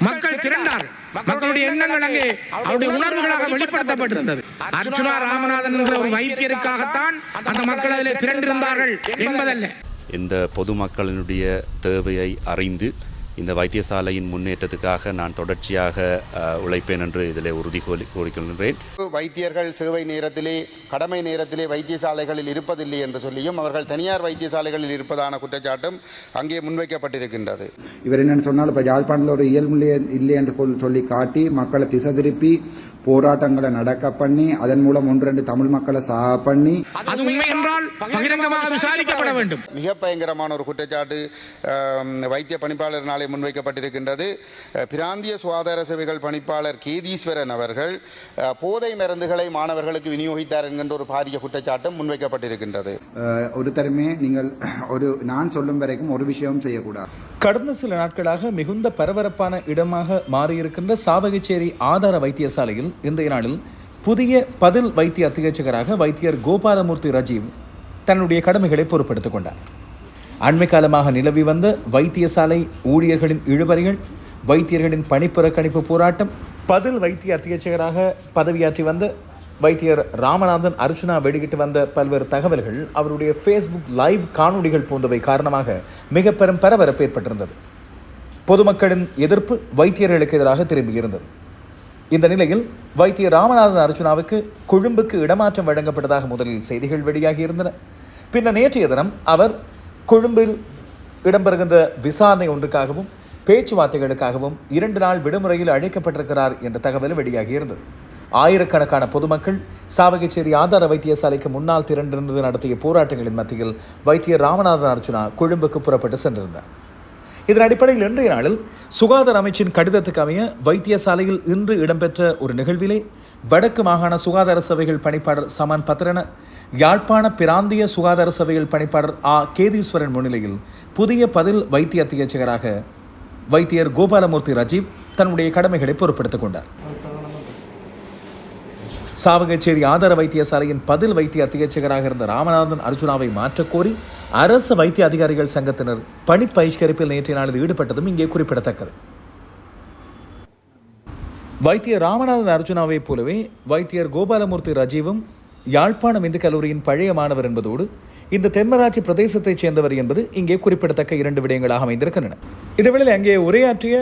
மக்கள் திரண்டார். மக்களுடைய எண்ணங்கள் அங்கே அவருடைய உணர்வுகளாக வெளிப்படுத்தப்பட்டிருந்தது. அர்ச்சுனா ராமநாதன் என்ற ஒரு வைத்தியருக்காகத்தான் அந்த மக்கள் அதில் திரண்டிருந்தார்கள் என்பதல்ல. இந்த பொதுமக்களினுடைய தேவையை அறிந்து இந்த வைத்தியசாலையின் முன்னேற்றத்துக்காக நான் தொடர்ச்சியாக உழைப்பேன் என்று இதில் உறுதி கூறி கூறிக்கொள்கின்றேன். வைத்தியர்கள் சேவை நேரத்திலே கடமை நேரத்திலே வைத்தியசாலைகளில் இருப்பதில்லை என்று சொல்லியும் அவர்கள் தனியார் வைத்தியசாலைகளில் இருப்பதான குற்றச்சாட்டும் அங்கே முன்வைக்கப்பட்டிருக்கின்றது. இவர் என்னன்னு சொன்னால் இப்போ யாழ்ப்பாணத்தில் ஒரு இயல்பு இல்லை என்று சொல்லி காட்டி மக்களை திசை திருப்பி போராட்டங்களை நடக்க பண்ணி அதன் மூலம் ஒன்று ரெண்டு தமிழ் மக்களை சாக பண்ணி அது உண்மை என்றால் பகிரங்கமாக விசாரிக்கப்பட வேண்டும். மிக பயங்கரமான ஒரு குற்றச்சாட்டு வைத்திய பணிப்பாளரினாலே முன்வைக்கப்பட்டிருக்கின்றது. அஹ், பிராந்திய சுகாதார சேவைகள் பணிப்பாளர் கேதீஸ்வரன் அவர்கள் போதை மருந்துகளை மாணவர்களுக்கு விநியோகித்தார் என்கின்ற ஒரு பாரிய குற்றச்சாட்டும் முன்வைக்கப்பட்டிருக்கின்றது. ஒருத்தருமே நீங்கள் ஒரு நான் சொல்லும் வரைக்கும் ஒரு விஷயமும் செய்யக்கூடாது. கடந்த சில நாட்களாக மிகுந்த பரபரப்பான இடமாக மாறியிருக்கின்ற சாவகச்சேரி ஆதார வைத்தியசாலையில் இன்றைய நாளில் புதிய பதில் வைத்திய அத்தியட்சகராக வைத்தியர் கோபாலமூர்த்தி ரஜீவ் தன்னுடைய கடமைகளை பொறுப்படுத்திக் கொண்டார். அண்மை காலமாக நிலவி வந்த வைத்தியசாலை ஊழியர்களின் இழுபறிகள் வைத்தியர்களின் பணிப்புறக்கணிப்பு போராட்டம் பதில் வைத்திய அத்தியட்சகராக பதவியாற்றி வந்த வைத்தியர் ராமநாதன் அர்ச்சனா வெளியிட்டு வந்த பல்வேறு தகவல்கள் அவருடைய ஃபேஸ்புக் லைவ் காணொளிகள் போன்றவை காரணமாக மிக பெரும் பரபரப்பு ஏற்பட்டிருந்தது. பொதுமக்களின் எதிர்ப்பு வைத்தியர்களுக்கு எதிராக திரும்பியிருந்தது. இந்த நிலையில் வைத்திய ராமநாதன் அர்ஜுனாவுக்கு கொழும்புக்கு இடமாற்றம் வழங்கப்பட்டதாக முதலில் செய்திகள் வெளியாகி இருந்தன பின்னர் நேற்றைய தினம் அவர் கொழும்பில் இடம்பெறுகின்ற விசாரணை ஒன்றுக்காகவும் பேச்சுவார்த்தைகளுக்காகவும் இரண்டு நாள் விடுமுறையில் அழைக்கப்பட்டிருக்கிறார் என்ற தகவல் வெளியாகியிருந்தது. ஆயிரக்கணக்கான பொதுமக்கள் சாவகச்சேரி ஆதார வைத்தியசாலைக்கு முன்னால் திரண்டிருந்து நடத்திய போராட்டங்களின் மத்தியில் வைத்தியர் ராமநாதன் அர்ஜுனா கொழும்புக்கு புறப்பட்டு சென்றிருந்தார். இதன் அடிப்படையில் இன்றைய நாளில் சுகாதார அமைச்சின் கடிதத்துக்கு அமைய வைத்தியசாலையில் இன்று இடம்பெற்ற ஒரு நிகழ்விலே வடக்கு மாகாண சுகாதார சபைகள் பணிப்பாளர் சமன் பத்ரன யாழ்ப்பாண பிராந்திய சுகாதார சபைகள் பணிப்பாளர் ஆ. கேதீஸ்வரன் முன்னிலையில் புதிய பதில் வைத்திய அத்தியட்சகராக வைத்தியர் கோபாலமூர்த்தி ரஜீவ் தன்னுடைய கடமைகளை பொறுப்பெடுத்துக் கொண்டார். சாவகச்சேரி ஆதார வைத்தியசாலையின் பதில் வைத்திய அத்தியட்சகராக இருந்த ராமநாதன் அர்ஜுனாவை மாற்றக் கோரி அரசு வைத்திய அதிகாரிகள் சங்கத்தினர் பணி பகிஷ்கரிப்பில் நேற்றைய நாளில் ஈடுபட்டதும் இங்கே குறிப்பிடத்தக்கது. வைத்தியர் ராமநாதன் அர்ஜுனாவைப் போலவே வைத்தியர் கோபாலமூர்த்தி ரஜீவும் யாழ்ப்பாணம் இந்து கல்லூரியின் பழைய மாணவர் என்பதோடு இந்த தென்மராட்சி பிரதேசத்தைச் சேர்ந்தவர் என்பது இங்கே குறிப்பிடத்தக்க இரண்டு விடயங்களாக அமைந்திருக்கின்றன. இதேவேளையில் அங்கே உரையாற்றிய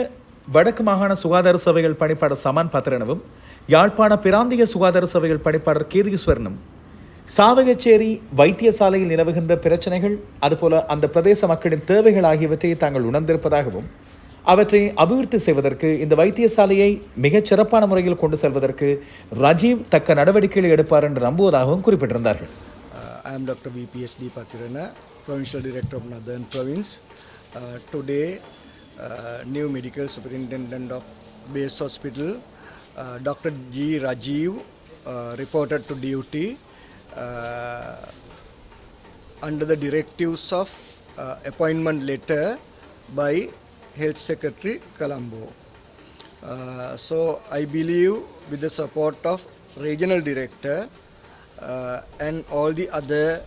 வடக்கு மாகாண சுகாதார சபைகள் பணிப்பாளர் சமான் பத்ரனவும் யாழ்ப்பாண பிராந்திய சுகாதார சபைகள் பணிப்பாளர் கேதீஸ்வரனும் சாவகச்சேரி வைத்தியசாலையில் நிலவுகின்ற பிரச்சனைகள் அதுபோல அந்த பிரதேச மக்களின் தேவைகள் ஆகியவற்றை தாங்கள் உணர்ந்திருப்பதாகவும் அவற்றை அபிவிருத்தி செய்வதற்கு இந்த வைத்தியசாலையை மிகச் சிறப்பான முறையில் கொண்டு செல்வதற்கு ரஜீவ் தக்க நடவடிக்கைகளை எடுப்பார் என்று நம்புவதாகவும் குறிப்பிட்டிருந்தார்கள். I am doctor VPS VPSD Patirana, provincial director of northern province today new medical superintendent of base hospital doctor G Rajeev reported to duty uh, under the directives of uh, appointment letter by Health Secretary Colombo. Uh, so I believe with the support of regional director and all the other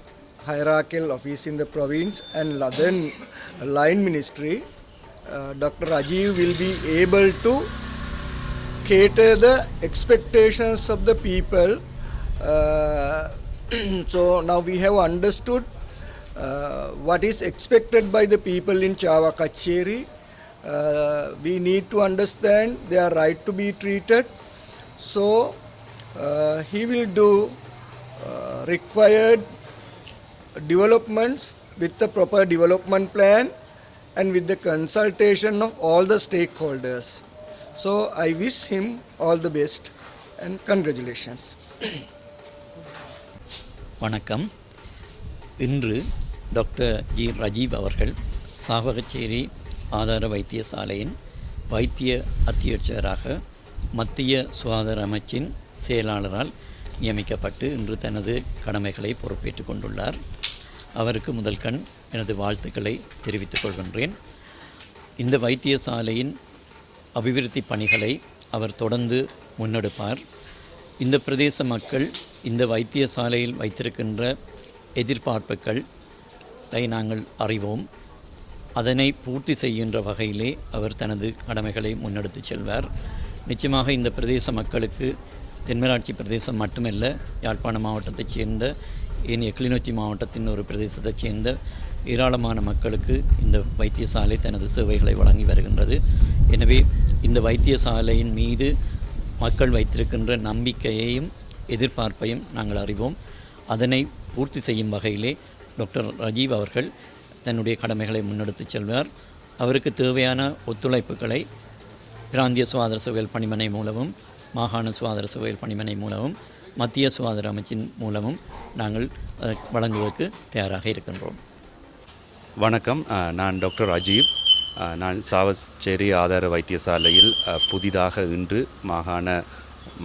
hierarchical office in the province and other line ministry, uh, Dr. Rajiv will be able to cater the expectations of the people. Uh, so now we have understood uh, what is expected by the people in Chava Kacheri. Uh, we need to understand their right to be treated. So uh, he will do uh, required developments with the proper development plan and with the consultation of all the stakeholders. So I wish him all the best and congratulations. வணக்கம். இன்று doctor G Rajeev அவர்கள் சாவகச்சேரி ஆதார வைத்தியசாலையின் வைத்திய அத்தியட்சகராக மத்திய சுகாதார அமைச்சின் செயலாளரால் நியமிக்கப்பட்டு இன்று தனது கடமைகளை பொறுப்பேற்றுக் கொண்டுள்ளார். அவருக்கு முதல் கண் எனது வாழ்த்துக்களை தெரிவித்துக் கொள்கின்றேன். இந்த வைத்தியசாலையின் அபிவிருத்தி பணிகளை அவர் தொடர்ந்து முன்னெடுப்பார். இந்த பிரதேச மக்கள் இந்த வைத்தியசாலையில் வைத்திருக்கின்ற எதிர்பார்ப்புகளை நாங்கள் அறிவோம். அதனை பூர்த்தி செய்கின்ற வகையிலே அவர் தனது கடமைகளை முன்னெடுத்துச் செல்வார். நிச்சயமாக இந்த பிரதேச மக்களுக்கு தென்மராட்சி பிரதேசம் மட்டுமல்ல யாழ்ப்பாண மாவட்டத்தைச் சேர்ந்த ஏனைய கிளிநொச்சி மாவட்டத்தின் ஒரு பிரதேசத்தைச் சேர்ந்த ஏராளமான மக்களுக்கு இந்த வைத்தியசாலை தனது சேவைகளை வழங்கி வருகின்றது. எனவே இந்த வைத்தியசாலையின் மீது மக்கள் வைத்திருக்கின்ற நம்பிக்கையையும் எதிர்பார்ப்பையும் நாங்கள் அறிவோம். அதனை பூர்த்தி செய்யும் வகையிலே டாக்டர் ரஜீவ் அவர்கள் தன்னுடைய கடமைகளை முன்னெடுத்துச் செல்வார். அவருக்கு தேவையான ஒத்துழைப்புகளை பிராந்திய சுகாதார சேவைகள் பணிமனை மூலமும் மாகாண சுகாதார சேவைகள் பணிமனை மூலமும் மத்திய சுகாதார அமைச்சின் மூலமும் நாங்கள் வழங்குவதற்கு தயாராக இருக்கின்றோம். வணக்கம். நான் டாக்டர் அஜீவ் நான் சாவச்சேரி ஆதார வைத்தியசாலையில் புதிதாக இன்று மாகாண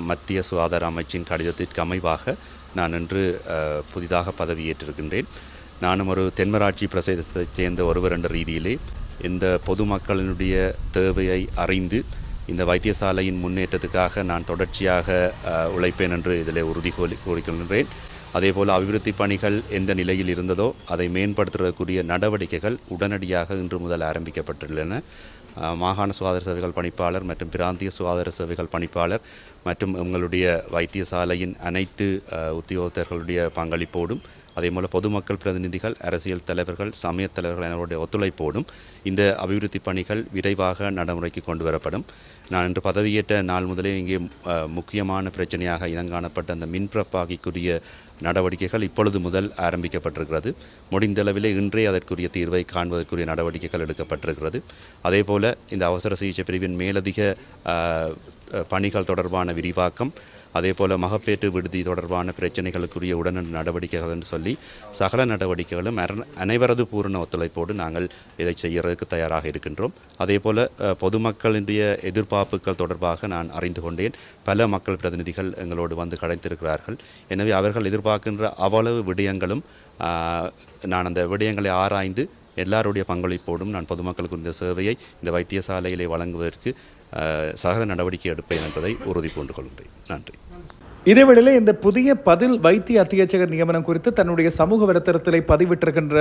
மத்திய சுகாதார அமைச்சின் கடிதத்திற்கு அமைவாக நான் இன்று புதிதாக பதவியேற்றிருக்கின்றேன். நானும் ஒரு தென்மராட்சி பிரசேதத்தை சேர்ந்த ஒருவர் என்ற ரீதியிலே இந்த பொதுமக்களினுடைய தேவையை அறிந்து இந்த வைத்தியசாலையின் முன்னேற்றத்துக்காக நான் தொடர்ச்சியாக உழைப்பேன் என்று இதில் உறுதி கூறி கூறிக்கொள்கின்றேன். அதேபோல் அபிவிருத்தி பணிகள் எந்த நிலையில் இருந்ததோ அதை மேம்படுத்துவதற்குரிய நடவடிக்கைகள் உடனடியாக இன்று முதல் ஆரம்பிக்கப்பட்டுள்ளன. மாகாண சுகாதார சேவைகள் பணிப்பாளர் மற்றும் பிராந்திய சுகாதார சேவைகள் பணிப்பாளர் மற்றும் உங்களுடைய வைத்தியசாலையின் அனைத்து உத்தியோகத்தர்களுடைய பங்களிப்போடும் அதேபோல் பொதுமக்கள் பிரதிநிதிகள் அரசியல் தலைவர்கள் சமயத் தலைவர்கள் எனவருடைய ஒத்துழைப்போடும் இந்த அபிவிருத்தி பணிகள் விரைவாக நடைமுறைக்கு கொண்டு வரப்படும். நான் இன்று பதவியேற்ற நாள் முதலே இங்கே முக்கியமான பிரச்சனையாக இனங்காணப்பட்ட அந்த மின்பிரப்பாகிக்குரிய நடவடிக்கைகள் இப்பொழுது முதல் ஆரம்பிக்கப்பட்டிருக்கிறது. முடிந்தளவிலே இன்றே அதற்குரிய தீர்வை காண்பதற்குரிய நடவடிக்கைகள் எடுக்கப்பட்டிருக்கிறது. அதேபோல இந்த அவசர சிகிச்சை பிரிவின் மேலதிக பணிகள் தொடர்பான விரிவாக்கம் அதேபோல மகப்பேற்று விடுதி தொடர்பான பிரச்சனைகளுக்குரிய உடனடி நடவடிக்கைகள்னு சொல்லி சகல நடவடிக்கைகளும் அனைவரது பூரண ஒத்துழைப்போடு நாங்கள் இதை செய்யறதுக்கு தயாராக இருக்கின்றோம். அதே போல் பொதுமக்களினுடைய எதிர்பார்ப்புகள் தொடர்பாக நான் அறிந்து கொண்டேன். பல மக்கள் பிரதிநிதிகள் எங்களோடு வந்து கிடைத்திருக்கிறார்கள். எனவே அவர்கள் எதிர்பார்க்கின்ற அவ்வளவு விடயங்களும் நான் அந்த விடயங்களை ஆராய்ந்து எல்லாருடைய பங்களிப்போடும் நான் பொதுமக்களுக்கு இந்த சேவையை இந்த வைத்தியசாலையிலே வழங்குவதற்கு சகல நடவடிக்கை எடுப்பேன் என்பதை உறுதி பூண்டு கொள்கிறேன். நன்றி. இதேவேளையில் இந்த புதிய பதில் வைத்திய அத்தியட்சகர் நியமனம் குறித்து தன்னுடைய சமூக வலைத்தளத்திலே பதிவிட்டிருக்கின்ற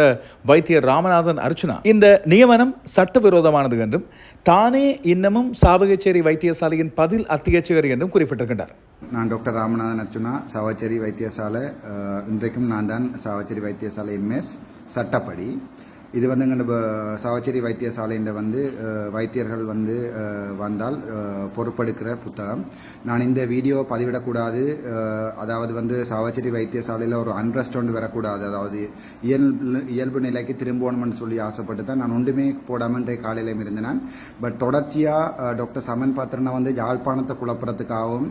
வைத்தியர் ராமநாதன் அர்ச்சுனா இந்த நியமனம் சட்டவிரோதமானது என்றும் தானே இன்னமும் சாவகச்சேரி வைத்தியசாலையின் பதில் அத்தியட்சகர் என்றும் குறிப்பிட்டிருக்கின்றார். நான் டாக்டர் ராமநாதன் அர்ச்சுனா சாவச்சேரி வைத்தியசாலை இன்றைக்கும் நான் தான் சாவச்சேரி வைத்தியசாலை எம்எஸ் சட்டப்படி. இது வந்து எங்கள் சாவச்சேரி வைத்தியசாலையில் வந்து வைத்தியர்கள் வந்து வந்தால் பொறுப்பெடுக்கிற புத்தகம். நான் இந்த வீடியோ பதிவிடக்கூடாது. அதாவது வந்து சாவச்சேரி வைத்தியசாலையில் ஒரு அன்ரெஸ்ட் ஒன்று வரக்கூடாது. அதாவது இயல்பு இயல்பு நிலைக்கு திரும்பணும்னு சொல்லி ஆசைப்பட்டு தான் நான் ஒன்றுமே போடாமன்றே காலையிலையும் காலையிலும் இருந்தேன் பட் தொடர்ச்சியாக டாக்டர் சமன் பாத்திரனை வந்து யாழ்ப்பாணத்தை குழப்பறதுக்காகவும்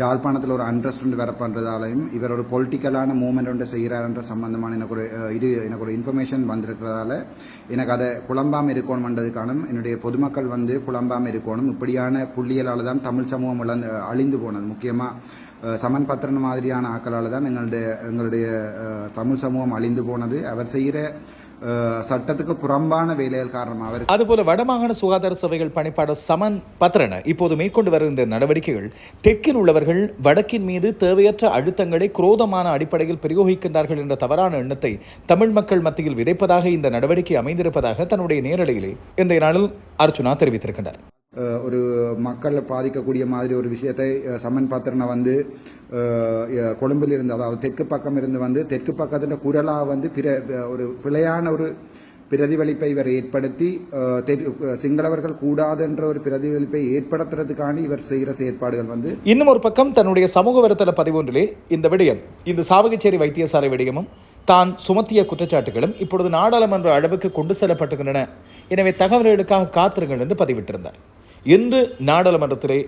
யாழ்ப்பாணத்தில் ஒரு அண்ட்ரஸ்ட் ஒன்று பண்ணுறதாலையும் இவர் ஒரு பொலிட்டிக்கலான மூமெண்ட் ஒன்று செய்கிறாருன்ற சம்பந்தமான எனக்கு ஒரு இது எனக்கு ஒரு இன்ஃபர்மேஷன் வந்திருக்கிறதால எனக்கு அதை குழம்பாமல் இருக்கணும்ன்றதுக்கான என்னுடைய பொதுமக்கள் வந்து குழம்பாமல் இருக்கணும். இப்படியான புள்ளியலால் தான் தமிழ் சமூகம் இழந்து அழிந்து போனது. முக்கியமாக சமன் பத்திரன் மாதிரியான ஆக்களால் தான் எங்களுடைய எங்களுடைய தமிழ் சமூகம் அழிந்து போனது. அவர் செய்கிற சட்டத்துக்கு புறம்பான வேலைகள் காரணமாக இருக்கு. அதுபோல வடமாகாண சுகாதார சபைகள் பணிப்பாளர் சமன் பத்ரன இப்போது மேற்கொண்டு வருகின்ற நடவடிக்கைகள் தெற்கில் உள்ளவர்கள் வடக்கின் மீது தேவையற்ற அழுத்தங்களை குரோதமான அடிப்படையில் பிரயோகிக்கின்றார்கள் என்ற தவறான எண்ணத்தை தமிழ் மக்கள் மத்தியில் விதைப்பதாக இந்த நடவடிக்கை அமைந்திருப்பதாக தன்னுடைய நேரலையிலே இன்றைய நாளில் அர்ச்சுனா தெரிவித்திருக்கின்றார். ஒரு மக்களை பாதிக்கக்கூடிய மாதிரி ஒரு விஷயத்தை சம்மன் சமன் பாத்திரனை வந்து கொழும்பில் இருந்து அதாவது தெற்கு பக்கம் இருந்து வந்து தெற்கு பக்கத்தில் குரலாக வந்து பிற ஒரு பிழையான ஒரு பிரதிபலிப்பை இவர் ஏற்படுத்தி தெற்கு- சிங்களவர்கள் கூடாதுன்ற ஒரு பிரதிபலிப்பை ஏற்படுத்துறதுக்கான இவர் செய்கிற செயற்பாடுகள் வந்து இன்னும் ஒரு பக்கம் தன்னுடைய சமூக வலைத்தள பதிவொன்றிலே இந்த விடயம் இந்த சாவகச்சேரி வைத்தியசாலை விடயமும் தான் சுமத்திய குற்றச்சாட்டுகளும் இப்பொழுது நாடாளுமன்ற அளவுக்கு கொண்டு செல்லப்பட்டுகின்றன எனவே தகவல்களுக்காக காத்திருங்கள் என்று பதிவிட்டிருந்தார். இன்று நாடாளுமன்றத்திலே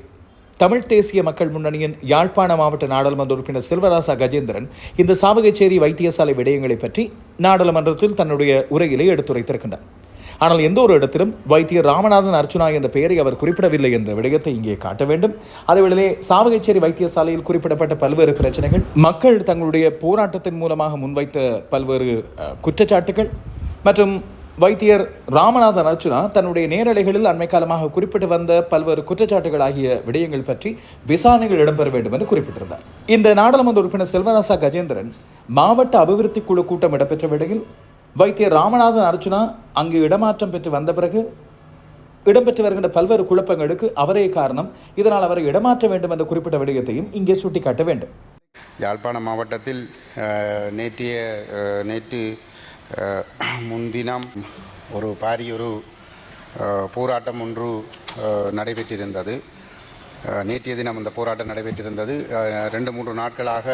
தமிழ் தேசிய மக்கள் முன்னணியின் யாழ்ப்பாண மாவட்ட நாடாளுமன்ற உறுப்பினர் செல்வராசா கஜேந்திரன் இந்த சாவகச்சேரி வைத்தியசாலை விடயங்களை பற்றி நாடாளுமன்றத்தில் தன்னுடைய உரையிலே எடுத்துரைத்திருக்கின்றார். ஆனால் எந்த ஒரு இடத்திலும் வைத்தியர் ராமநாதன் அர்ச்சுனா என்ற பெயரை அவர் குறிப்பிடவில்லை என்ற விடயத்தை இங்கே காட்ட வேண்டும். அதேவேளை சாவகச்சேரி வைத்தியசாலையில் குறிப்பிடப்பட்ட பல்வேறு பிரச்சனைகள் மக்கள் தங்களுடைய போராட்டத்தின் மூலமாக முன்வைத்த பல்வேறு குற்றச்சாட்டுகள் மற்றும் வைத்தியர் ராமநாதன் அர்ச்சுனா தன்னுடைய நேரலைகளில் அண்மை காலமாக குறிப்பிட்டு வந்த பல்வேறு குற்றச்சாட்டுகள் ஆகிய விடயங்கள் பற்றி விசாரணைகள் இடம்பெற வேண்டும் என்று குறிப்பிட்டிருந்தார். இந்த நாடாளுமன்ற உறுப்பினர் செல்வராசா கஜேந்திரன் மாவட்ட அபிவிருத்தி குழு கூட்டம் இடம்பெற்ற விடையில் வைத்தியர் ராமநாதன் அர்ச்சுனா அங்கு இடமாற்றம் பெற்று வந்த பிறகு இடம்பெற்று வருகின்ற பல்வேறு குழப்பங்களுக்கு அவரே காரணம். இதனால் அவரை இடமாற்ற வேண்டும் என்ற குறிப்பிட்ட விடயத்தையும் இங்கே சுட்டிக்காட்ட வேண்டும். யாழ்ப்பாணம் மாவட்டத்தில் நேற்றைய நேற்று முன்தினம் ஒரு பாரிய ஒரு போராட்டம் ஒன்று நடைபெற்றிருந்தது. நேற்றைய தினம் அந்த போராட்டம் நடைபெற்றிருந்தது. ரெண்டு மூன்று நாட்களாக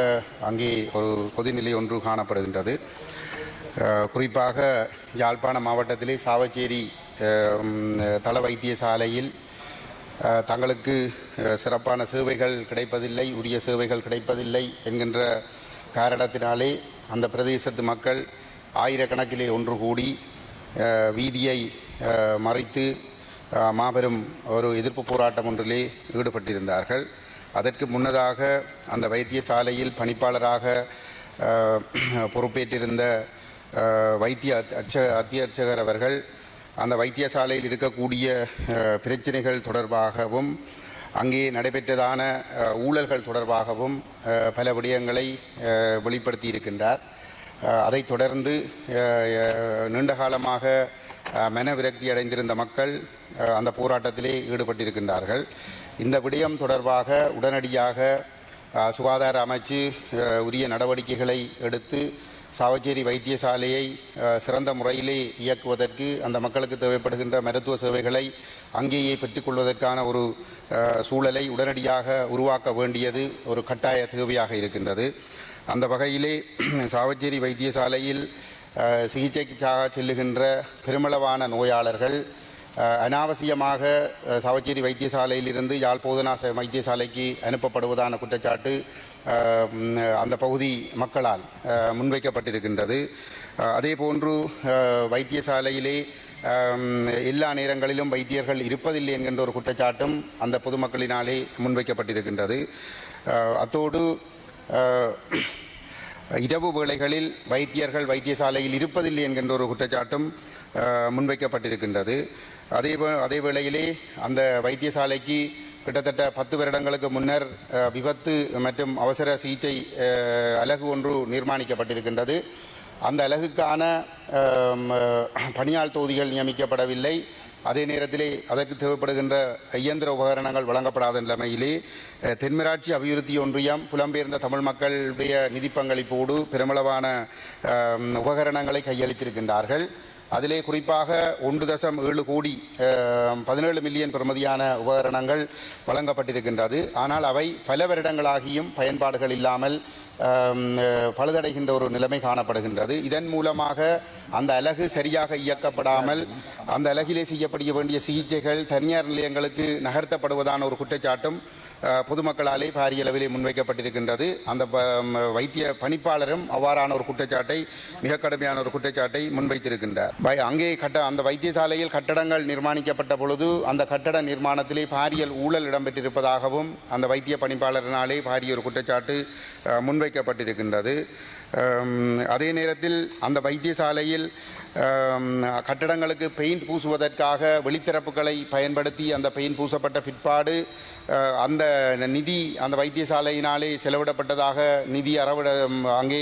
அங்கே ஒரு கொதிநிலை ஒன்று காணப்படுகின்றது. குறிப்பாக யாழ்ப்பாண மாவட்டத்திலே சாவச்சேரி தள வைத்தியசாலையில் தங்களுக்கு சிறப்பான சேவைகள் கிடைப்பதில்லை உரிய சேவைகள் கிடைப்பதில்லை என்கின்ற காரணத்தினாலே அந்த பிரதேசத்து மக்கள் ஆயிரக்கணக்கிலே ஒன்று கூடி வீதியை மறைத்து மாபெரும் ஒரு எதிர்ப்பு போராட்டம் ஒன்றிலே ஈடுபட்டிருந்தார்கள். அதற்கு முன்னதாக அந்த வைத்தியசாலையில் பணிப்பாளராக பொறுப்பேற்றிருந்த வைத்திய அட்ச அத்தியட்சகர் அவர்கள் அந்த வைத்தியசாலையில் இருக்கக்கூடிய பிரச்சனைகள் தொடர்பாகவும் அங்கே நடைபெற்றதான ஊழல்கள் தொடர்பாகவும் பல விடயங்களை வெளிப்படுத்தி இருக்கின்றார் அதைத் தொடர்ந்து நீண்ட காலமாக மன விரக்தி அடைந்திருந்த மக்கள் அந்த போராட்டத்திலே ஈடுபட்டிருக்கின்றார்கள். இந்த விடயம் தொடர்பாக உடனடியாக சுகாதார அமைச்சு உரிய நடவடிக்கைகளை எடுத்து சாவச்சேரி வைத்தியசாலையை சிறந்த முறையிலே இயக்குவதற்கு அந்த மக்களுக்கு தேவைப்படுகின்ற மருத்துவ சேவைகளை அங்கேயே பெற்றுக்கொள்வதற்கான ஒரு சூழலை உடனடியாக உருவாக்க வேண்டியது ஒரு கட்டாய தேவையாக இருக்கின்றது. அந்த வகையிலே சாவச்சேரி வைத்தியசாலையில் சிகிச்சைக்காக செல்லுகின்ற பெருமளவான நோயாளர்கள் அனாவசியமாக சாவச்சேரி வைத்தியசாலையிலிருந்து யாழ் போதனா வைத்தியசாலைக்கு அனுப்பப்படுவதான குற்றச்சாட்டு அந்த பகுதி மக்களால் முன்வைக்கப்பட்டிருக்கின்றது. அதே போன்று வைத்தியசாலையிலே எல்லா நேரங்களிலும் வைத்தியர்கள் இருப்பதில்லை என்கின்ற ஒரு குற்றச்சாட்டும் அந்த பொதுமக்களினாலே முன்வைக்கப்பட்டிருக்கின்றது. அத்தோடு இரவு வேளைகளில் வைத்தியர்கள் வைத்தியசாலையில் இருப்பதில்லை என்கின்ற ஒரு குற்றச்சாட்டும் முன்வைக்கப்பட்டிருக்கின்றது. அதே அதே வேளையிலே அந்த வைத்தியசாலைக்கு கிட்டத்தட்ட பத்து வருடங்களுக்கு முன்னர் விபத்து மற்றும் அவசர சிகிச்சை அலகு ஒன்று நிர்மாணிக்கப்பட்டிருக்கின்றது. அந்த அலகுக்கான பணியாள் தொகுதிகள் நியமிக்கப்படவில்லை. அதே நேரத்திலே அதற்கு தேவைப்படுகின்ற இயந்திர உபகரணங்கள் வழங்கப்படாத நிலைமையிலே தென்மராட்சி அபிவிருத்தி ஒன்றியம் புலம்பெயர்ந்த தமிழ் மக்களுடைய நிதி பங்களிப்போடு பெருமளவான உபகரணங்களை கையளித்திருக்கின்றார்கள். அதிலே குறிப்பாக ஒன்று தசம் ஏழு கோடி பதினேழு மில்லியன் பெறுமதியான உபகரணங்கள் வழங்கப்பட்டிருக்கின்றது. ஆனால் அவை பல வருடங்களாகியும் பயன்பாடுகள் இல்லாமல் பழுதடைகின்ற ஒரு நிலைமை காணப்படுகின்றது. இதன் மூலமாக அந்த அலகு சரியாக இயக்கப்படாமல் அந்த அலகிலே செய்யப்பட வேண்டிய சிகிச்சைகள் தனியார் நிலையங்களுக்கு நகர்த்தப்படுவதான ஒரு குற்றச்சாட்டும் பொதுமக்களாலே பாரிய அளவிலே முன்வைக்கப்பட்டிருக்கின்றது. அந்த ப- வைத்திய பணிப்பாளரும் அவ்வாறான ஒரு குற்றச்சாட்டை மிக கடுமையான ஒரு குற்றச்சாட்டை முன்வைத்திருக்கின்றார். அங்கே கட்ட அந்த வைத்தியசாலையில் கட்டடங்கள் நிர்மாணிக்கப்பட்ட பொழுது அந்த கட்டட நிர்மாணத்திலே பாரியல் ஊழல் இடம்பெற்றிருப்பதாகவும் அந்த வைத்திய பணிப்பாளரினாலே பாரிய ஒரு குற்றச்சாட்டு முன்வை முன்வைக்கப்பட்டிருக்கின்றது அதே நேரத்தில் அந்த வைத்தியசாலையில் கட்டடங்களுக்கு பெயிண்ட் பூசுவதற்காக வெளித்திறப்புகளை பயன்படுத்தி அந்த பெயிண்ட் பூசப்பட்ட பிற்பாடு அந்த நிதி அந்த வைத்தியசாலையினாலே செலவிடப்பட்டதாக நிதி அறவிட அங்கே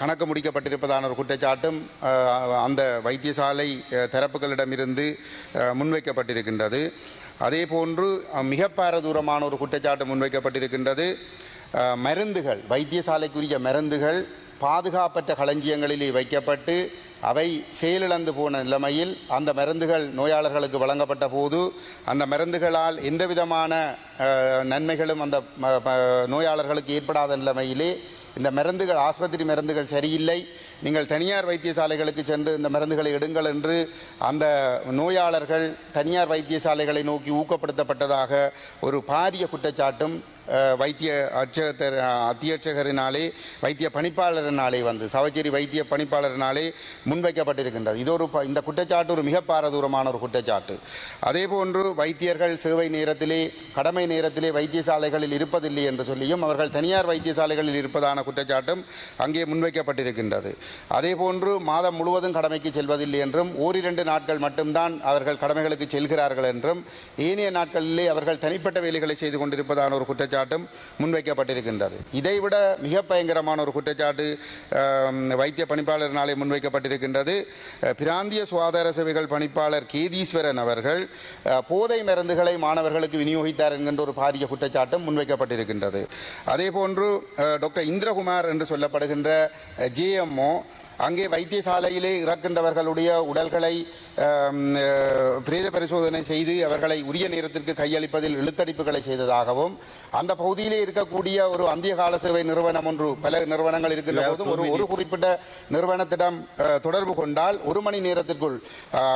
கணக்கு முடிக்கப்பட்டிருப்பதான ஒரு குற்றச்சாட்டும் அந்த வைத்தியசாலை தரப்புகளிடமிருந்து முன்வைக்கப்பட்டிருக்கின்றது. அதே போன்று அஹ், மிக பாரதூரமான ஒரு குற்றச்சாட்டு முன்வைக்கப்பட்டிருக்கின்றது. மருந்துகள் வைத்தியசாலைக்குரிய மருந்துகள் பாதுகாப்பற்ற களஞ்சியங்களிலே வைக்கப்பட்டு அவை செயலிழந்து போன நிலைமையில் அந்த மருந்துகள் நோயாளர்களுக்கு வழங்கப்பட்ட போது அந்த மருந்துகளால் எந்த விதமான நன்மைகளும் அந்த நோயாளர்களுக்கு ஏற்படாத நிலைமையிலே இந்த மருந்துகள் ஆஸ்பத்திரி மருந்துகள் சரியில்லை. நீங்கள் தனியார் வைத்தியசாலைகளுக்கு சென்று இந்த மருந்துகளை எடுங்கள் என்று அந்த நோயாளர்கள் தனியார் வைத்தியசாலைகளை நோக்கி ஊக்கப்படுத்தப்பட்டதாக ஒரு பாரிய குற்றச்சாட்டும் வைத்திய அச்சகத்தர் அத்தியட்சகரினாலே வைத்திய பணிப்பாளரினாலே வந்து சவச்சேரி வைத்திய பணிப்பாளரினாலே முன்வைக்கப்பட்டிருக்கின்றது. இது ஒரு ப- இந்த குற்றச்சாட்டு ஒரு மிக பாரதூரமான ஒரு குற்றச்சாட்டு. அதே போன்று வைத்தியர்கள் சேவை நேரத்திலே கடமை நேரத்திலே வைத்தியசாலைகளில் இருப்பதில்லை என்று சொல்லியும் அவர்கள் தனியார் வைத்தியசாலைகளில் இருப்பதான குற்றச்சாட்டும் அங்கே முன்வைக்கப்பட்டிருக்கின்றது. அதே போன்று மாதம் முழுவதும் கடமைக்கு செல்வதில்லை என்றும் ஓரிரண்டு நாட்கள் மட்டும்தான் அவர்கள் கடமைகளுக்கு செல்கிறார்கள் என்றும் ஏனைய நாட்களிலே அவர்கள் தனிப்பட்ட வேலைகளை செய்து கொண்டிருப்பதான ஒரு குற்றச்சாட்டும் முன்வைக்கப்பட்டிருக்கின்றது. இதைவிட மிக பயங்கரமான ஒரு குற்றச்சாட்டு வைத்திய பணிப்பாளரினாலே முன்வைக்கப்பட்டிருக்கின்றது. முன்வைக்கப்பட்டிருக்கின்றது பிராந்திய சுகாதார சேவைகள் பணிப்பாளர் கேதீஸ்வரன் அவர்கள் போதை மருந்துகளை மாணவர்களுக்கு விநியோகித்தார் என்கின்ற ஒரு பாரிய குற்றச்சாட்டும் முன்வைக்கப்பட்டிருக்கின்றது. அதே போன்று டாக்டர் இந்திரகுமார் என்று சொல்லப்படுகின்ற ஜேஎம்ஓ அங்கே வைத்தியசாலையிலே இறக்கின்றவர்களுடைய உடல்களை பிரேத பரிசோதனை செய்து அவர்களை உரிய நேரத்திற்கு கையளிப்பதில் இழுத்தடிப்புகளை செய்ததாகவும் அந்த பகுதியிலே இருக்கக்கூடிய ஒரு அந்திய கால சேவை நிறுவனம் ஒன்று பல நிறுவனங்கள் இருக்கின்ற போதும் ஒரு ஒரு குறிப்பிட்ட நிறுவனத்திடம் தொடர்பு கொண்டால் ஒரு மணி நேரத்திற்குள்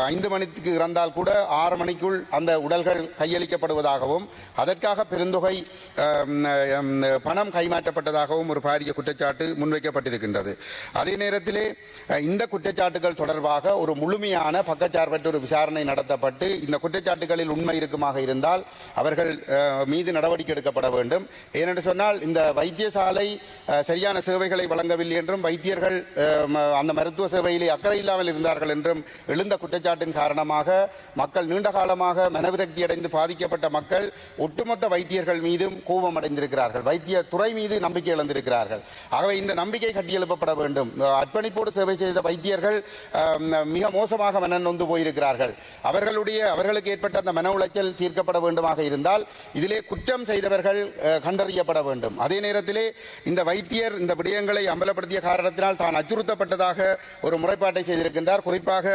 ஐந்து மணிக்கு இறந்தால் கூட ஆறு மணிக்குள் அந்த உடல்கள் கையளிக்கப்படுவதாகவும் அதற்காக பெருந்தொகை பணம் கைமாற்றப்பட்டதாகவும் ஒரு பாரிய குற்றச்சாட்டு முன்வைக்கப்பட்டிருக்கின்றது. அதே நேரத்திலே இந்த குற்றச்சாட்டுகள் தொடர்பாக ஒரு முழுமையான பக்கச்சார்பற்ற ஒரு விசாரணை நடத்தப்பட்டு இந்த குற்றச்சாட்டுகளில் உண்மை இருக்குமாக இருந்தால் அவர்கள் மீது நடவடிக்கை எடுக்கப்பட வேண்டும். ஏனென்று சொன்னால் இந்த வைத்தியசாலை சரியான சேவைகளை வழங்கவில்லை என்றும் வைத்தியர்கள் அந்த மருத்துவ சேவையிலே அக்கறை இல்லாமல் இருந்தார்கள் என்றும் எழுந்த குற்றச்சாட்டின் காரணமாக மக்கள் நீண்ட காலமாக மனவிரக்தி அடைந்து பாதிக்கப்பட்ட மக்கள் ஒட்டுமொத்த வைத்தியர்கள் மீதும் கோபம் அடைந்திருக்கிறார்கள். வைத்திய துறை மீது நம்பிக்கை இழந்திருக்கிறார்கள். ஆகவே இந்த நம்பிக்கை கட்டியெழுப்பப்பட வேண்டும். அர்ப்பணிப்பு அர்ப்பணிப்போடு சேவை செய்த வைத்தியர்கள் மிக மோசமாக மன நொந்து போயிருக்கிறார்கள். அவர்களுடைய அவர்களுக்கு ஏற்பட்ட அந்த மன உளைச்சல் தீர்க்கப்பட வேண்டுமாக இருந்தால் இதிலே குற்றம் செய்தவர்கள் கண்டறியப்பட வேண்டும். அதே நேரத்திலே இந்த வைத்தியர் இந்த விடயங்களை அம்பலப்படுத்திய காரணத்தினால் தான் அச்சுறுத்தப்பட்டதாக ஒரு முறைப்பாட்டை செய்திருக்கின்றார். குறிப்பாக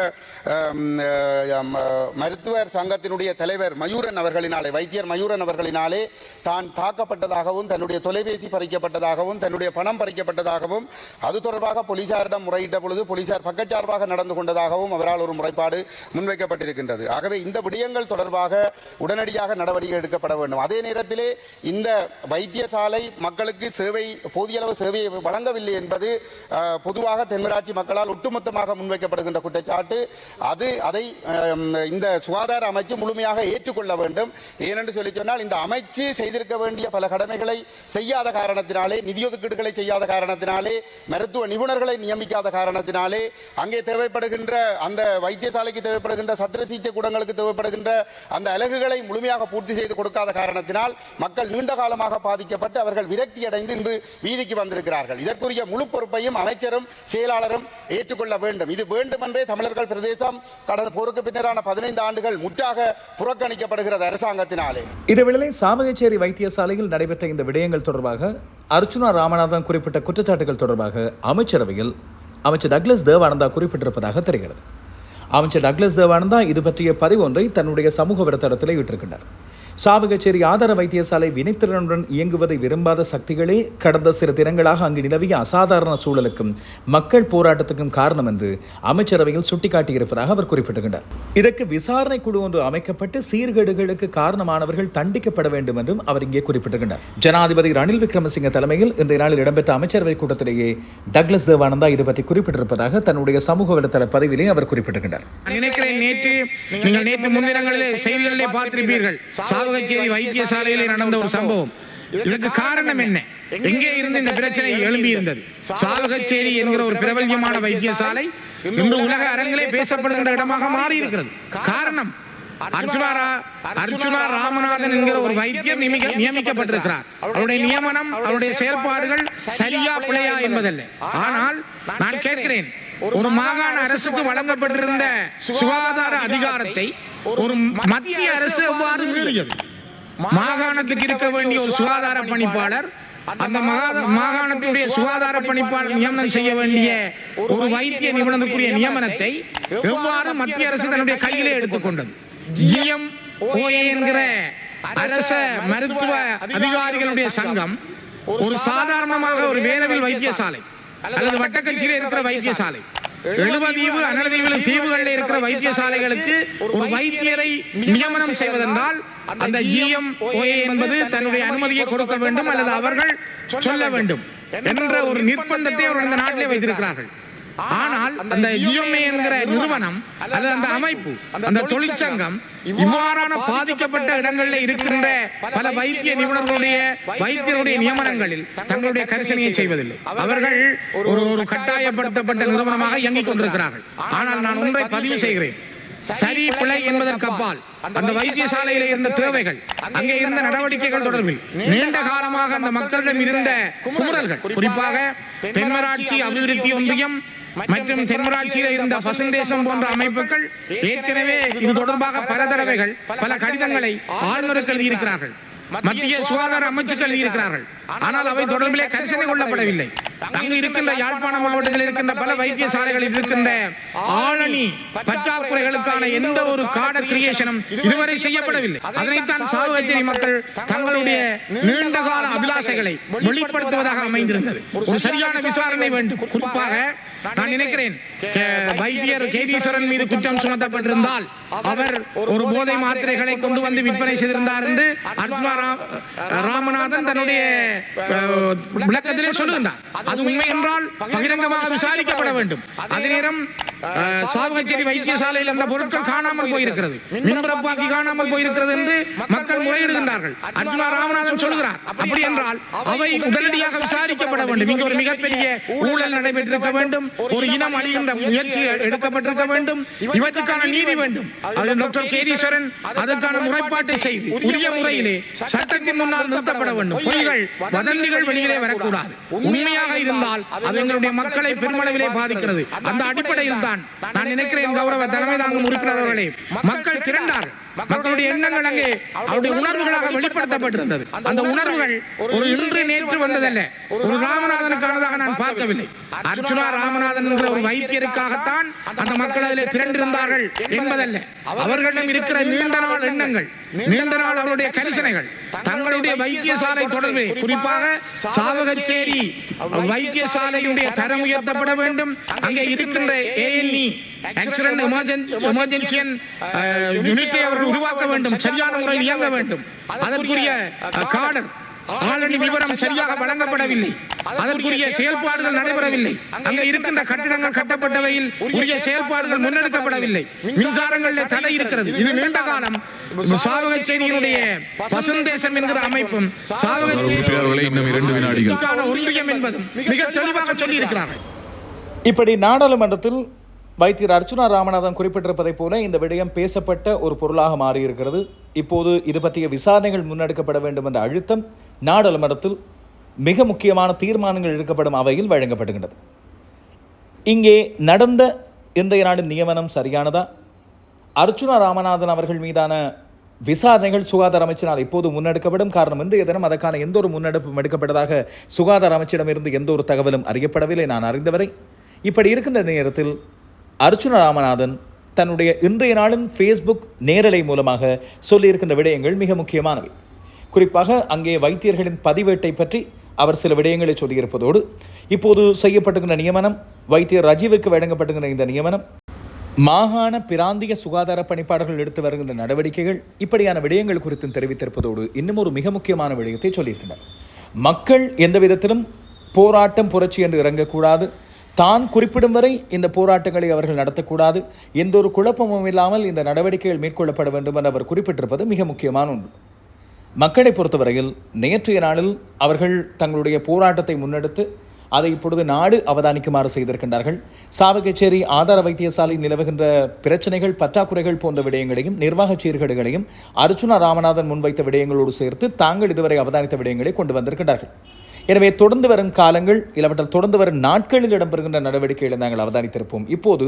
மருத்துவர் சங்கத்தினுடைய தலைவர் மயூரன் அவர்களினாலே வைத்தியர் மயூரன் அவர்களினாலே தான் தாக்கப்பட்டதாகவும் தன்னுடைய தொலைபேசி பறிக்கப்பட்டதாகவும் தன்னுடைய பணம் பறிக்கப்பட்டதாகவும் அது தொடர்பாக போலீசாரிடம் முறையிட்ட பொழுது போலீசார் பக்கச்சார்பாக நடந்து கொண்டதாகவும் அவரால் ஒரு முறைப்பாடு முன்வைக்கப்பட்டிருக்கின்றது. ஆகவே இந்த விடயங்கள் தொடர்பாக உடனடியாக நடவடிக்கை எடுக்கப்பட வேண்டும். அதே நேரத்திலே இந்த வைத்தியசாலை மக்களுக்கு சேவை போதிய அளவு சேவையை வழங்கவில்லை என்பது பொதுவாக தென்மராட்சி மக்களால் ஒட்டுமொத்தமாக முன்வைக்கப்படுகின்ற குற்றச்சாட்டு. அது அதை இந்த சுகாதார அமைச்சு முழுமையாக ஏற்றுக்கொள்ள வேண்டும். ஏனென்று சொல்லி சொன்னால் இந்த அமைச்சு செய்திருக்க வேண்டிய பல கடமைகளை செய்யாத காரணத்தினாலே நிதி ஒதுக்கீடுகளை செய்யாத காரணத்தினாலே மருத்துவ நிபுணர்களை நியமிக்காத காரணத்தினாலே அங்கே தேவைப்படுகின்ற அந்த வைத்தியசாலைக்கு தேவைப்படுகின்ற சத்திர சிகிச்சை கூடங்களுக்கு தேவைப்படுகின்ற அந்த அலகுகளை முழுமையாக பூர்த்தி செய்து கொடுக்காத காரணத்தினால் மக்கள் நீண்ட காலமாக பாதிக்கப்பட்டு அவர்கள் விரக்தி அடைந்து இன்று வீதிக்கு வந்திருக்கிறார்கள். இதற்குரிய முழு பொறுப்பையும் அமைச்சரும் செயலாளரும் ஏற்றுக்கொள்ள வேண்டும். இது வேண்டுமென்றே தமிழர்கள் பிரதேசம் கடந்த போருக்கு பின்னரான பதினைந்து ஆண்டுகள் முற்றாக புறக்கணிக்கப்படுகிறது அரசாங்கத்தினாலே. இதேவேளை சாமகச்சேரி வைத்தியசாலையில் நடைபெற்ற இந்த விடயங்கள் தொடர்பாக அர்ச்சுனா ராமநாதன் குறிப்பிட்ட குற்றச்சாட்டுகள் தொடர்பாக அமைச்சரவையில் அமைச்சர் டக்ளஸ் தேவானந்தா குறிப்பிட்டிருப்பதாக தெரிகிறது. அமைச்சர் டக்ளஸ் தேவானந்தா இது பற்றிய பதிவு ஒன்றை தன்னுடைய சமூக வலைத்தளத்தில் இட்டிருக்கின்றார். சாவகச்சேரி ஆதார வைத்தியசாலை வினைத்திறனுடன் இயங்குவதை விரும்பாத சக்திகளே கடந்த சில தினங்களாக அங்கு நிலவிய அசாதாரண சூழலுக்கும் மக்கள் போராட்டத்துக்கும் காரணம் என்று அமைச்சரவையில் சுட்டிக்காட்டியிருப்பதாக அவர் குறிப்பிட்டுகின்றார் இதற்கு விசாரணை குழு ஒன்று அமைக்கப்பட்டு சீர்கேடுகளுக்கு காரணமானவர்கள் தண்டிக்கப்பட வேண்டும் என்றும் அவர் இங்கே குறிப்பிட்டிருக்கின்றார் ஜனாதிபதி ரணில் விக்ரமசிங்க தலைமையில் இன்றைய நாளில் இடம்பெற்ற அமைச்சரவை கூட்டத்திலேயே டக்ளஸ் தேவானந்தா இது பற்றி குறிப்பிட்டிருப்பதாக தன்னுடைய சமூக வலைதள பதிவிலே அவர் குறிப்பிட்டிருக்கின்றார் நினைக்கிறேன் நேற்று நீங்கள் நேற்று முன்தினங்களிலே செய்திகளிலே பார்த்திருப்பீர்கள். சாவகச்சேரி வைத்தியசாலையிலே நடந்த ஒரு சம்பவம். இதற்கு காரணம் என்ன? எங்கே இருந்து இந்த பிரச்சனை எழும்பி இருந்தது? சாவகச்சேரி என்கிற ஒரு பிரபல்யமான வைத்தியசாலை இன்று உலக அரங்கிலே பேசப்படுகின்ற இடமாக மாறி இருக்கிறது. காரணம் அர்ச்சுனா ரா- அர்ச்சுனா ராமநாதன் என்கிற ஒரு வைத்தியர் நியமிக்க நியமிக்கப்பட்டிருக்கிறார். அவருடைய நியமனம் அவருடைய செயல்பாடுகள் சரியா பிழையா என்பதல்ல. ஆனால் நான் கேட்கிறேன் ஒரு மாகாண அரசுக்கு வழங்கப்பட்டிருந்த சுகாதார அதிகாரத்தை ஒரு மத்திய அரசு எவ்வாறு மீறியது? மாகாணத்துக்கு இருக்க வேண்டிய ஒரு சுகாதார பணிப்பாளர் அந்த மகா- மாகாணத்தினுடைய சுகாதார பணிப்பாளர் நியமனம் செய்ய வேண்டிய ஒரு வைத்திய நிபுணருக்குரிய நியமனத்தை எவ்வாறு மத்திய அரசு தன்னுடைய கையிலே எடுத்துக்கொண்டது ஜிஎம் என்கிற அரச மருத்துவ அதிகாரிகளுடைய சங்கம் ஒரு சாதாரணமாக ஒரு வேலவில் வைத்தியசாலை. அல்லது வட்டக்கட்சியில இருக்கிற வைத்தியசாலை. எழுபதீவு அனலதீவிலும் தீவுகளில் இருக்கிற வைத்தியசாலைகளுக்கு ஒரு வைத்தியரை நியமனம் செய்வதென்றால் அந்த ஜிஎம் என்பது தன்னுடைய அனுமதியை கொடுக்க வேண்டும் அல்லது அவர்கள் சொல்ல வேண்டும் என்ற ஒரு நிர்பந்தத்தை அவர்கள் இந்த நாட்டிலே வைத்திருக்கிறார்கள். ஆனால் அந்த யுஎம்ஏ என்கிற நிறுவனம் அல்லது அந்த அமைப்பு அந்த தொழிற்சங்கம் இவ்வாறான பாதிக்கப்பட்ட இடங்களில் இருக்கின்ற பல வைத்திய நிபுணர்களுடைய வைத்தியருடைய நியமனங்களில் தங்களுடைய கரிசனையை செய்வதில்லை. அவர்கள் ஒரு ஒரு கட்டாயப்படுத்தப்பட்ட நிறுவனமாக இயங்கிக் கொண்டிருக்கிறார்கள். ஆனால் நான் ஒன்றை பதிவு செய்கிறேன். சரி பிழை என்பதற்கு அப்பால் அந்த வைத்தியசாலையில் இருந்த தேவைகள் அங்கே இருந்த நடவடிக்கைகள் தொடர்பில் நீண்ட காலமாக அந்த மக்களிடம் இருந்த குமுறல்கள் குறிப்பாக தென்மராட்சி அபிவிருத்தி ஒன்றியம் மற்றும் தென்மராட்சியில் இருந்த பசுந்தேசம் போன்ற அமைப்புகள் ஏற்கனவே இது தொடர்பாக பல தடவைகள் பல கடிதங்களை ஆளுநருக்கு எழுதியிருக்கிறார்கள். மத்திய சுகாதார அமைச்சுக்கு எழுதியிருக்கிறார்கள். ஆனால் அவை தொடர்பிலே கரிசனை கொள்ளப்படவில்லை. அங்கு இருக்கின்ற யாழ்ப்பாண மாவட்டத்தில் இருக்கின்ற பல வைத்தியசாலைகளில் இருக்கின்ற ஆளணி பற்றாக்குறைகளுக்கான எந்த ஒரு காட கிரியேஷனும் இதுவரை செய்யப்படவில்லை. அதனைத்தான் சாவகச்சேரி மக்கள் தங்களுடைய நீண்டகால அபிலாசைகளை வெளிப்படுத்துவதாக அமைந்திருந்தது. ஒரு சரியான விசாரணை வேண்டும். குறிப்பாக நான் நினைக்கிறேன் வைத்தியர் கேதீஸ்வரன் மீது குற்றம் சுமத்தப்பட்டிருந்தால் அவர் ஒரு போதை மாத்திரைகளை கொண்டு வந்து விற்பனை செய்திருந்தார் என்று ரா- ராமநாதன் தன்னுடைய விளக்கத்திலே சொல்லுகின்றார். அது உண்மை என்றால் பகிரங்கமாக விசாரிக்கப்பட வேண்டும். அதே நேரம் சாவகச்சேரி வைத்தியசாலையில் அந்த பொருட்கள் காணாமல் போயிருக்கிறது. மின்பிறப்பாக்கி காணாமல் போயிருக்கிறது என்று மக்கள் முறையிடுகின்றார்கள். அர்ஜுனா ராமநாதன் சொல்லுகிறார் அப்படி என்றால் அவை உடனடியாக விசாரிக்கப்பட வேண்டும். இங்கு ஒரு மிகப்பெரிய ஊழல் நடைபெற்றிருக்க வேண்டும். ஒரு இனம் அழிகின்ற முயற்சி எடுக்கப்பட்டிருக்க வேண்டும். இவற்றுக்கான நீதி வேண்டும். டாக்டர் கேதீஸ்வரன் அதற்கான முறைப்பாட்டை செய்து உரிய முறையிலே சட்டத்தின் முன்னால் நிறுத்தப்பட வேண்டும். பொய்கள் வதந்திகள் வெளியிலே வரக்கூடாது. உண்மையாக இருந்தால் அது எங்களுடைய மக்களை பெருமளவிலே பாதிக்கிறது அந்த அடிப்படையில் தான் நான் நினைக்கிறேன் கௌரவ தலைமை தாங்கும் உறுப்பினர் அவர்களே மக்கள் திரண்டார். மக்களுடைய எண்ணங்கள் அங்கே அவருடைய உணர்வுகளாக வெளிப்படுத்தப்பட்டிருந்தது. அந்த உணர்வுகள் ஒரு இன்று நேற்று வந்ததல்ல ஒரு ராமநாதனுக்கானதாக நான் பார்க்கவில்லை. அர்ஜுனா ராமநாதன் என்ற ஒரு வைத்தியருக்காகத்தான் அந்த மக்கள் அதில் திரண்டிருந்தார்கள் என்பதல்ல. அவர்களிடம் இருக்கிற நீண்ட நாள் எண்ணங்கள் நீண்ட நாள் அவருடைய கரிசனைகள். தங்களுடைய வைத்தியசாலை தொடர்பில். குறிப்பாக சாவகச்சேரி வைத்தியசாலையுடைய தரம் உயர்த்தப்பட வேண்டும். அங்கே இருக்கின்ற ஏஎன்இ ஆக்சிடென்ட் எமர்ஜென்சியன் யூனிட்டை அவர்கள் உருவாக்க வேண்டும். சரியான முறையில் இயங்க வேண்டும். அதற்குரிய காடர் ஆளணி விவரம் சரியாக வழங்கப்படவில்லை. அதற்குரிய செயல்பாடுகள் நடைபெறவில்லை. அங்க இருக்கின்ற கட்டிடங்கள் கட்டப்பட்டவையில் உரிய செயல்பாடுகள் முன்னெடுக்கப்படவில்லை. மின்சாரங்களில் தடை இருக்கிறது. இது நீண்ட காலம் சாவகச்சேரியினுடைய பசுந்தேசம் என்கிற அமைப்பும் உறுப்பினர்களே, இன்னும் இரண்டு வினாடிகள். சாவகச்சேரி ஒன்றியம் என்பதும் மிக தெளிவாக சொல்லி இருக்கிறார்கள் இப்படி நாடாளுமன்றத்தில் வைத்தியர் அர்ச்சுனா ராமநாதன் குறிப்பிட்டிருப்பதைப் போல இந்த விடயம் பேசப்பட்ட ஒரு பொருளாக மாறியிருக்கிறது. இப்போது இது பற்றிய விசாரணைகள் முன்னெடுக்கப்பட வேண்டும் என்ற அழுத்தம் நாடாளுமன்றத்தில் மிக முக்கியமான தீர்மானங்கள் எடுக்கப்படும் அவையில் வழங்கப்படுகின்றது. இங்கே நடந்த இன்றைய நாளின் நியமனம் சரியானதா? அர்ச்சுனா ராமநாதன் அவர்கள் மீதான விசாரணைகள் சுகாதார அமைச்சினால் இப்போது முன்னெடுக்கப்படும். காரணம் இன்றைய தினம் அதற்கான எந்த ஒரு முன்னெடுப்பும் எடுக்கப்பட்டதாக சுகாதார அமைச்சிடமிருந்து எந்த ஒரு தகவலும் அறியப்படவில்லை. நான் அறிந்தவரை இப்படி இருக்கின்ற நேரத்தில் அர்ச்சுன ராமநாதன் தன்னுடைய இன்றைய நாளின் ஃபேஸ்புக் நேரலை மூலமாக சொல்லியிருக்கின்ற விடயங்கள் மிக முக்கியமானவை. குறிப்பாக அங்கே வைத்தியர்களின் பதிவேட்டை பற்றி அவர் சில விடயங்களை சொல்லியிருப்பதோடு இப்போது செய்யப்பட்டுகின்ற நியமனம் வைத்தியர் ரஜீவுக்கு வழங்கப்பட்டுகின்ற இந்த நியமனம் மாகாண பிராந்திய சுகாதார பணிப்பாளர்கள் எடுத்து வருகின்ற நடவடிக்கைகள் இப்படியான விடயங்கள் குறித்தும் தெரிவித்திருப்பதோடு இன்னும் ஒரு மிக முக்கியமான விடயத்தை சொல்லியிருக்கின்றனர். மக்கள் எந்த விதத்திலும் போராட்டம் புரட்சி என்று இறங்கக்கூடாது. தான் குறிப்பிடும் வரை இந்த போராட்டங்களை அவர்கள் நடத்தக்கூடாது. எந்த ஒரு குழப்பமும் இல்லாமல் இந்த நடவடிக்கைகள் மேற்கொள்ளப்பட வேண்டும் என அவர் குறிப்பிட்டிருப்பது மிக முக்கியமான ஒன்று. மக்களை பொறுத்தவரையில் நேற்றைய நாளில் அவர்கள் தங்களுடைய போராட்டத்தை முன்னெடுத்து அதை இப்பொழுது நாடு அவதானிக்குமாறு செய்திருக்கின்றார்கள். சாவகச்சேரி ஆதார வைத்தியசாலை நிலவுகின்ற பிரச்சனைகள் பற்றாக்குறைகள் போன்ற விடயங்களையும் நிர்வாக சீர்கேடுகளையும் அர்ச்சுனா ராமநாதன் முன்வைத்த விடயங்களோடு சேர்த்து தாங்கள் இதுவரை அவதானித்த விடயங்களை கொண்டு வந்திருக்கின்றார்கள். எனவே தொடர்ந்து வரும் காலங்கள் இல்லாவற்றால் தொடர்ந்து வரும் நாட்களில் இடம்பெறுகின்ற நடவடிக்கைகளை நாங்கள் அவதானித்திருப்போம். இப்போது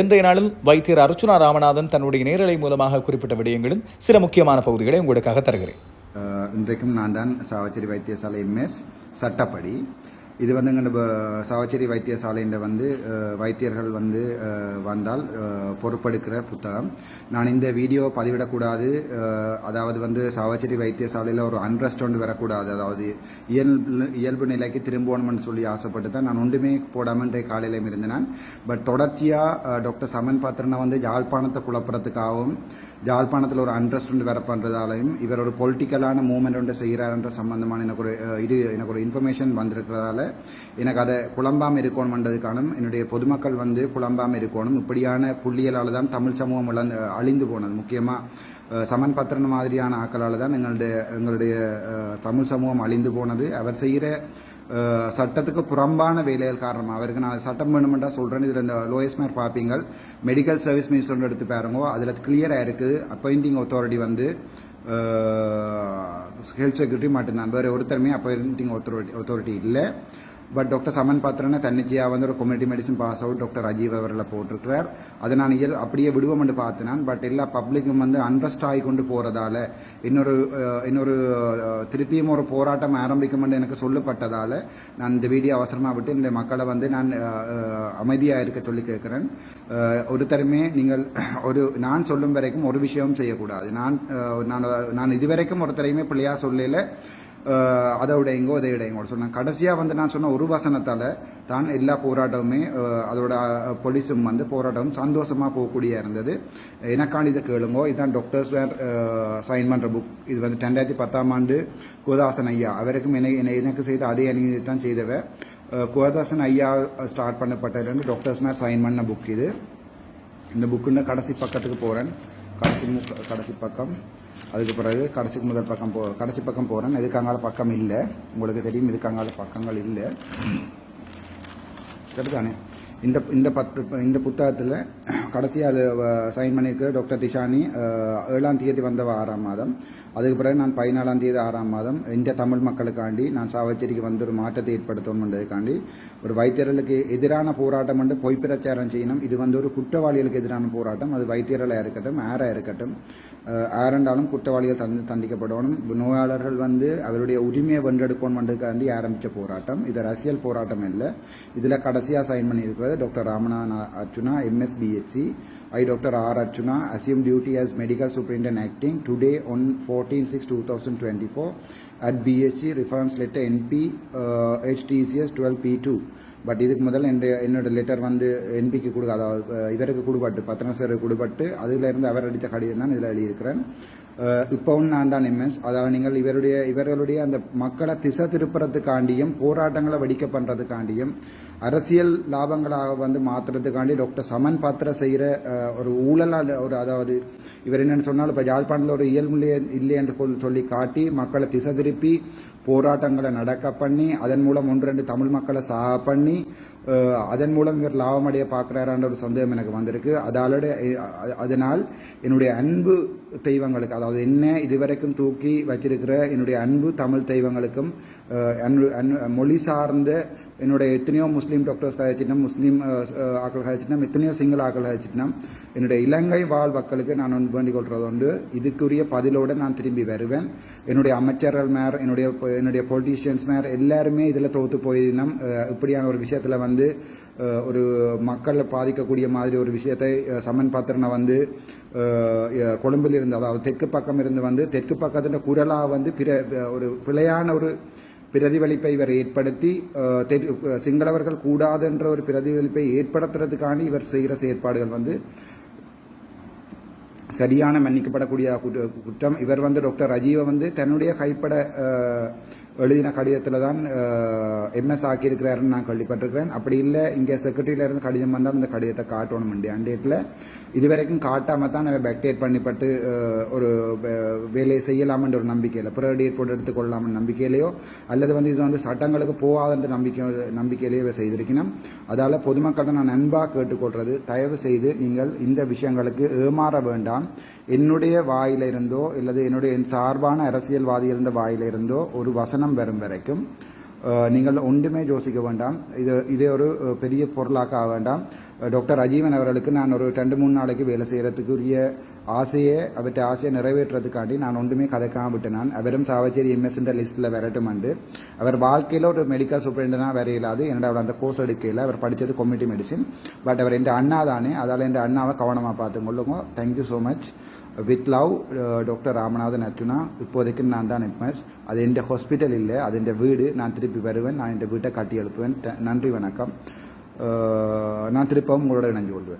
இன்றைய நாளில் வைத்தியர் அர்ச்சுனா ராமநாதன் தன்னுடைய நேரலை மூலமாக குறிப்பிட்ட விடயங்களின் சில முக்கியமான பகுதிகளை உங்களுக்காக தருகிறேன். இன்றைக்கும் நான் தான் சாவச்சேரி வைத்தியசாலை எம்எஸ் சட்டப்படி இது வந்து எங்கள் சாவச்சேரி வைத்தியசாலையில் வந்து வைத்தியர்கள் வந்து வந்தால் பொறுப்பெடுக்கிற புத்தகம். நான் இந்த வீடியோ பதிவிடக்கூடாது. அதாவது வந்து சாவச்சேரி வைத்தியசாலையில் ஒரு அன்ரெஸ்ட் ஒன்று வரக்கூடாது. அதாவது இயல்பு இயல்பு நிலைக்கு திரும்பணும்னு சொல்லி ஆசைப்பட்டு தான் நான் ஒன்றுமே போடாமன்றே காலையிலையும் காலையிலும் இருந்தேன் பட் தொடர்ச்சியாக டாக்டர் சமன் பாத்திரனை வந்து யாழ்ப்பாணத்தை குழப்பறதுக்காகவும் ஜாழ்ப்பாணத்தில் ஒரு அண்ட்ரஸ்ட் வந்து வேற பண்ணுறதாலையும் இவர் ஒரு பொலிட்டிக்கலான மூமெண்ட் ஒன்று செய்கிறாருன்ற சம்பந்தமான எனக்கு ஒரு இது எனக்கு ஒரு இன்ஃபர்மேஷன் வந்திருக்கிறதால எனக்கு அதை குழம்பாமல் இருக்கணும்ன்றதுக்கான என்னுடைய பொதுமக்கள் வந்து குழம்பாமல் இருக்கணும். இப்படியான புள்ளியலால் தான் தமிழ் சமூகம் இழந்து அழிந்து போனது. முக்கியமாக சமன் பத்திரன் மாதிரியான ஆக்களால் தான் எங்களுடைய எங்களுடைய தமிழ் சமூகம் அழிந்து போனது. அவர் செய்கிற சட்டத்துக்கு புறம்பான வேலைகள் காரணமாக அவருக்கு நான் சட்டம் வேணுமெண்டா சொல்கிறேன் இதில் இந்த லோயஸ் மேர் பார்ப்பீங்க மெடிக்கல் சர்வீஸ் மினிஸ்டர் எடுத்து பாருங்க. அதில் கிளியராக இருக்குது. அப்பாயிண்டிங் அத்தாரிட்டி வந்து ஹெல்த் செக்யூரிட்டி மட்டும்தான். வேறு ஒருத்தருமே அப்பாயிண்டிங் அத்தாரிட்டி அத்தாரிட்டி இல்லை. பட் டாக்டர் சமன் பாத்திரனை தன்னிச்சையாக வந்து ஒரு community medicine pass out doctor Rajeev அவர்களை போட்டிருக்கிறார் அதை நான் இயல் அப்படியே விடுவோம்னு பார்த்தேன் பட் எல்லா பப்ளிக்கும் வந்து அன்ரெஸ்ட் ஆகி கொண்டு போகிறதால இன்னொரு இன்னொரு திருப்பியும் ஒரு போராட்டம் ஆரம்பிக்கும் எனக்கு சொல்லப்பட்டதால் நான் இந்த வீடியோ அவசரமாக விட்டு இந்த மக்களை வந்து நான் அமைதியாக இருக்க சொல்லி கேட்குறேன் ஒருத்தருமே நீங்கள் ஒரு நான் சொல்லும் வரைக்கும் ஒரு விஷயமும் செய்யக்கூடாது நான் நான் நான் இதுவரைக்கும் ஒருத்தரையுமே பிள்ளையா சொல்லல அதை விடைங்கோ இதை விடைங்கோ சொன்னேன் கடைசியாக வந்து நான் சொன்ன ஒரு வசனத்தால் தான் எல்லா போராட்டமுமே அதோட போலீஸும் வந்து போராட்டமும் சந்தோஷமாக போகக்கூடிய இருந்தது. எனக்காண்டி இதை கேளுங்கோ. இதுதான் டாக்டர்ஸ் வேர் சைன் பண்ணுற புக் இது வந்து ரெண்டாயிரத்தி பத்தாம் ஆண்டு கோதாசன் ஐயா. அவருக்கும் என்னை என்னை எனக்கு செய்த அதே அநீதி தான் செய்தவ. கோதாசன் ஐயா ஸ்டார்ட் பண்ணப்பட்டதுலேருந்து டாக்டர்ஸ் மேர் சைன் பண்ண புக் இது. இந்த புக்குன்னு கடைசி பக்கத்துக்கு போகிறேன் கடைசி கடைசி பக்கம். அதுக்கு பிறகு கடைசிக்கு முதல் பக்கம் போ கடைசி பக்கம் போகிறேன் எதுக்காங்கால பக்கம் இல்லை. உங்களுக்கு தெரியும் எதுக்காங்கால பக்கங்கள் இல்லை. சரிதானே? இந்த இந்த பத்து இந்த புத்தகத்தில் கடைசியாக சைன் பண்ணியிருக்க டாக்டர் திஷானி ஏழாம் தேதி வந்தவ ஆறாம் மாதம். அதுக்கு பிறகு நான் பதினாலாம் தேதி ஆறாம் மாதம். இந்த தமிழ் மக்களுக்காண்டி நான் சாவச்சேரிக்கு வந்து ஒரு மாற்றத்தை ஏற்படுத்தணுன்றதுக்காண்டி ஒரு வைத்தியர்களுக்கு எதிரான போராட்டம் வந்து பொய் பிரச்சாரம் செய்யணும். இது வந்து ஒரு குற்றவாளிகளுக்கு எதிரான போராட்டம். அது வைத்தியர்களாக இருக்கட்டும் ஆராக இருக்கட்டும். யாரென்றாலும் குற்றவாளிகள் தந்து தண்டிக்கப்படணும். நோயாளர்கள் வந்து அவருடைய உரிமையை வென்றெடுக்கணுன்றதுக்காண்டி ஆரம்பித்த போராட்டம். இது அரசியல் போராட்டம் இல்லை இதில் கடைசியாக சைன் பண்ணியிருக்கிறது doctor Ramanathan Archuna MS PHC I doctor R Archuna assume duty as medical superintendent acting today one fourteen six two thousand twenty four at PHC reference letter NP HDCS twelve P two but இதுக்கு முதல்ல என் என்னோட letter வந்து என்பிக்கு கொடுக்க அதாவது இவருக்கு கொடுபட்டு சாருக்கு கொடுபட்டு அதிலிருந்து அவர் அடித்த கடிதம் தான் இதில் எழுதியிருக்கிறேன். இப்போவும் நான் தான் எம்எஸ் அதாவது நீங்கள் இவருடைய இவர்களுடைய அந்த மக்களை திசை திருப்புறதுக்காண்டியும் போராட்டங்களை வெடிக்க பண்ணுறதுக்காண்டியும் அரசியல் லாபங்களாக வந்து மாற்றுறதுக்காண்டி டாக்டர் சமன் பாத்திர செய்கிற ஒரு ஊழலால் ஒரு அதாவது இவர் என்னென்னு சொன்னால் இப்போ யாழ்ப்பாணத்தில் ஒரு இயல்புலையே இல்லை என்று சொல்லி காட்டி மக்களை திசை திருப்பி போராட்டங்களை நடக்க பண்ணி அதன் மூலம் ஒன்று ரெண்டு தமிழ் மக்களை சா பண்ணி அதன் மூலம் இவர் லாபமடைய பார்க்குறாரான்ற ஒரு சந்தேகம் எனக்கு வந்திருக்கு. அதாலோட அதனால் என்னுடைய அன்பு தெய்வங்களுக்கு அதாவது என்ன இதுவரைக்கும் தூக்கி வச்சிருக்கிற என்னுடைய அன்பு தமிழ் தெய்வங்களுக்கும் அன்பு அன்பு- மொழி சார்ந்த என்னுடைய எத்தனையோ முஸ்லீம் டாக்டர்ஸ் கழிச்சிட்டோம் முஸ்லீம் ஆக்கள் கழிச்சிட்டோம் எத்தனையோ சிங்கள ஆக்கள் கழிச்சிட்டோம் என்னுடைய இலங்கை வாழ் மக்களுக்கு நான் ஒன்று வேண்டிக் கொள்வது உண்டு. இதுக்குரிய பதிலோடு நான் திரும்பி வருவேன். என்னுடைய அமைச்சர்கள் மேர் என்னுடைய என்னுடைய பொலிட்டீஷியன்ஸ் மேர் எல்லாருமே இதில் தோத்து போயிருந்தோம் இப்படியான ஒரு விஷயத்தில் வந்து ஒரு மக்களை பாதிக்கக்கூடிய மாதிரி ஒரு விஷயத்தை சமன் பாத்திரனை வந்து கொழும்பில் இருந்து அதாவது தெற்கு பக்கம் இருந்து வந்து தெற்கு பக்கத்தின் குரலாக வந்து பிற ஒரு பிழையான ஒரு பிரதிபலிப்பை இவர் ஏற்படுத்தி அஹ், தெரி- சிங்களவர்கள் கூடாது என்ற ஒரு பிரதிபலிப்பை ஏற்படுத்துறதுக்காண்டி இவர் செய்கிற செயற்பாடுகள் வந்து சரியான மன்னிக்கப்படக்கூடிய குற்றம். இவர் வந்து டாக்டர் ராஜீவை வந்து தன்னுடைய கைப்பட அஹ், எழுதின கடிதத்தில் தான் எம்எஸ் ஆக்கியிருக்கிறாருன்னு நான் கேள்விப்பட்டிருக்கிறேன். அப்படி இல்லை இங்கே செக்ரட்டரியில இருந்து கடிதம் வந்தால் அந்த கடிதத்தை காட்டணும் இண்டியா டேட்டில் இதுவரைக்கும் காட்டாமல் தான் நம்ம பேக்டேட் பண்ணிப்பட்டு ஒரு வே- வேலையை செய்யலாம்ன்ற ஒரு நம்பிக்கையில் பிறகு போட்டு எடுத்துக்கொள்ளலாம்னு நம்பிக்கையிலையோ அல்லது வந்து இது வந்து சட்டங்களுக்கு போகாத நம்பிக்கை நம்பிக்கையிலேயே இவர் செய்திருக்கணும். அதால் பொதுமக்களை நான் நண்பாக கேட்டுக்கொள்றது தயவு செய்து நீங்கள் இந்த விஷயங்களுக்கு ஏமாற வேண்டாம். என்னுடைய வாயிலிருந்தோ அல்லது என்னுடைய என் சார்பான அரசியல்வாதிகளின் வாயிலிருந்தோ ஒரு வசனம் வரும் வரைக்கும் நீங்கள் ஒன்றுமே யோசிக்க வேண்டாம். இது இதே ஒரு பெரிய பொருளாக்க வேண்டாம். டாக்டர் அஜீவன் அவர்களுக்கு நான் ஒரு ரெண்டு மூணு நாளைக்கு வேலை செய்கிறதுக்குரிய ஆசையை அவற்றை ஆசையை நிறைவேற்றுறதுக்காண்டி நான் ஒன்றுமே கதைக்காம விட்டு நான் அவரும் சாவச்சேரி எம்எஸ்ன்ற லிஸ்ட்டில் வரட்டும் அண்டு அவர் வாழ்க்கையில் ஒரு மெடிக்கல் சூப்பரண்டாக வர இயலாது என்னோட அவர் அந்த கோர்ஸ் எடுக்கையில் அவர் படித்தது கம்யூனிட்டி மெடிசின் பட் அவர் என் அண்ணா தானே அதால் என் அண்ணாவை கவனமாக பார்த்து கொள்ளுங்க thank you so much with love doctor Ramanathan Arjuna இப்போதைக்கு நான் தான் எம்எஸ் அது எந்த ஹாஸ்பிட்டல் இல்லை அது எந்த வீடு நான் திருப்பி வருவேன் நான் என் வீட்டை கட்டி எழுப்புவேன். நன்றி வணக்கம். நான் திருப்பவும் உங்களோட இணைஞ்சு கொள்வேன்.